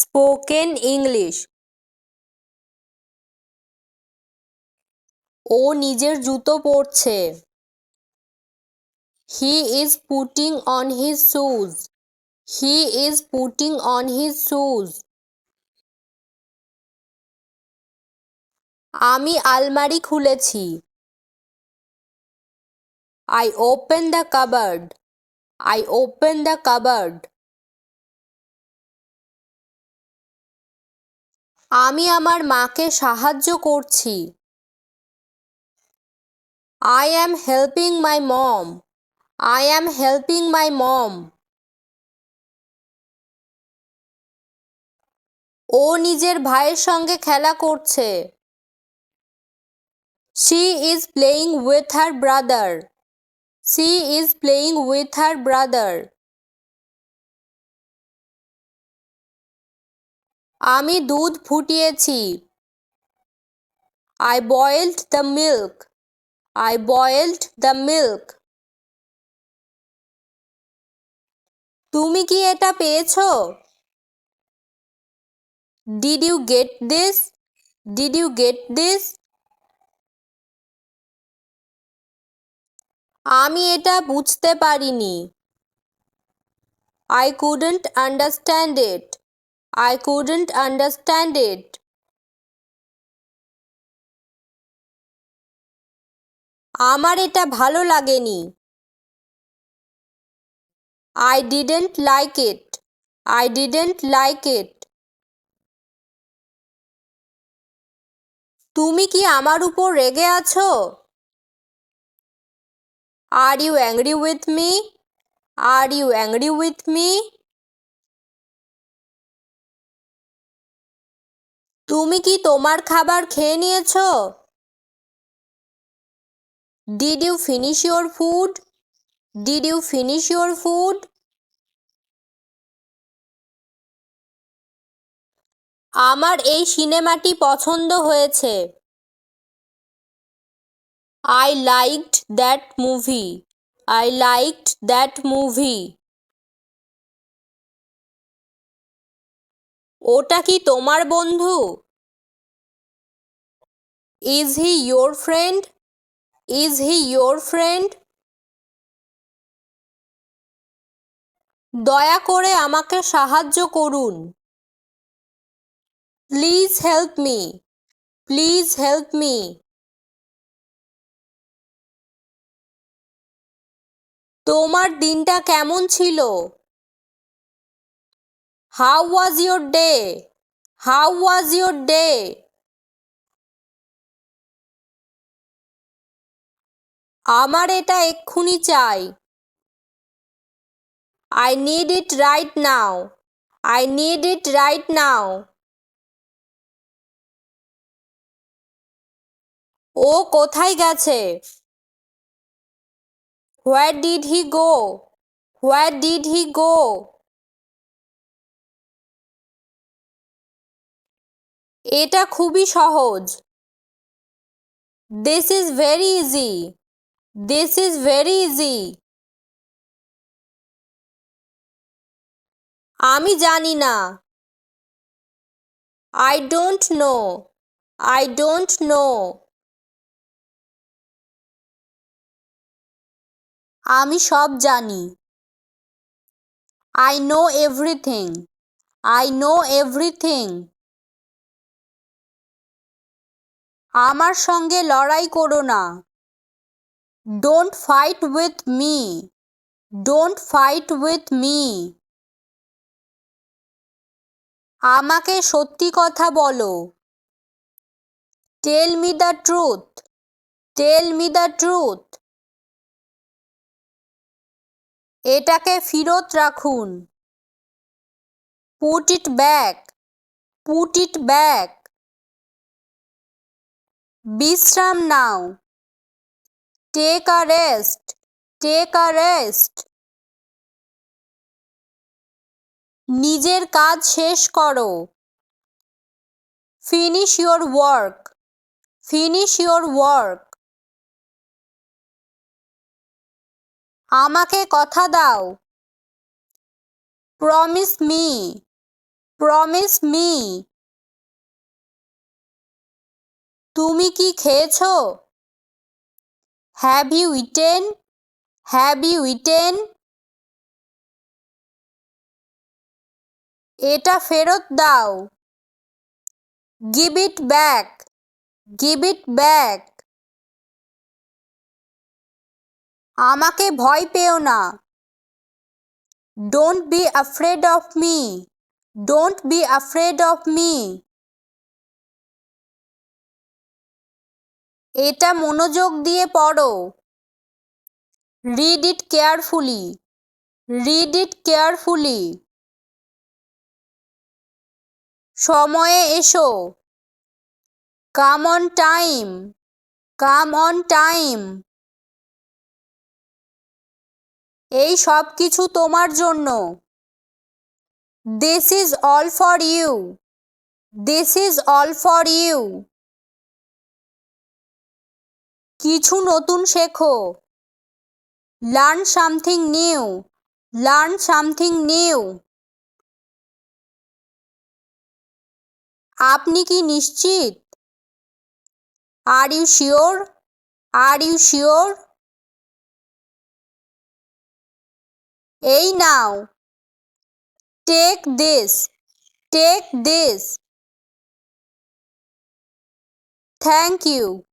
Spoken English. ও নিজের জুতো পরছে। He is putting on his shoes he is putting on his shoes আমি আলমারি খুলেছি। I open the cupboard I open the cupboard আমি আমার মাকে সাহায্য করছি। I am helping my mom I am helping my mom ও নিজের ভাইয়ের সঙ্গে খেলা করছে। She is playing with her brother she is playing with her brother আমি দুধ ফুটিয়েছি। I boiled the milk I boiled the milk তুমি কি এটা পেয়েছ? Did you get this did you get this আমি এটা বুঝতে পারিনি। I couldn't understand it I couldn't understand it আমার এটা ভালো লাগেনি। I didn't like it I didn't like it তুমি কি আমার উপর রেগে আছো? Are you angry with me are you angry with me তুমি কি তোমার খাবার খেয়ে নিয়েছো? Did you finish your food did you finish your food আমার এই সিনেমাটি পছন্দ হয়েছে। I liked that movie I liked that movie ওটা কি তোমার বন্ধু? Is he your friend is he your friend দয়া করে আমাকে সাহায্য করুন। Please help me please help me তোমার দিনটা কেমন ছিল? How was your day how was your day আমার এটা এক্ষুনি চাই। I need it right now I need it right now ও কোথায় গেছে? Where did he go where did he go এটা খুবই সহজ। This is very easy this is very easy আমি জানি না। I don't know I don't know আমি সব জানি। I know everything I know everything আমার সঙ্গে লড়াই করো না। Don't fight with me don't fight with me আমাকে সত্যি কথা বলো। Tell me the truth tell me the truth এটাকে ফিরত রাখুন। Put it back put it back বিশ্রাম নাও। Take a rest take a rest নিজের কাজ শেষ করো। Finish your work finish your work আমাকে কথা দাও। প্রমিস মি প্রমিস মি তুমি কি খেয়েছো? Have you eaten have you eaten এটা ফেরত দাও। Give it back give it back আমাকে ভয় পেও না। Don't be afraid of me don't be afraid of me এটা মনোযোগ দিয়ে পড়ো। Read it carefully read it carefully সময়ে এসো। Come on time come on time এই সব কিছু তোমার জন্য। This is all for you this is all for you কিছু নতুন শেখো। Learn something new learn something new আপনি কি নিশ্চিত? Are you sure are you sure এই নাও। Take this take this thank you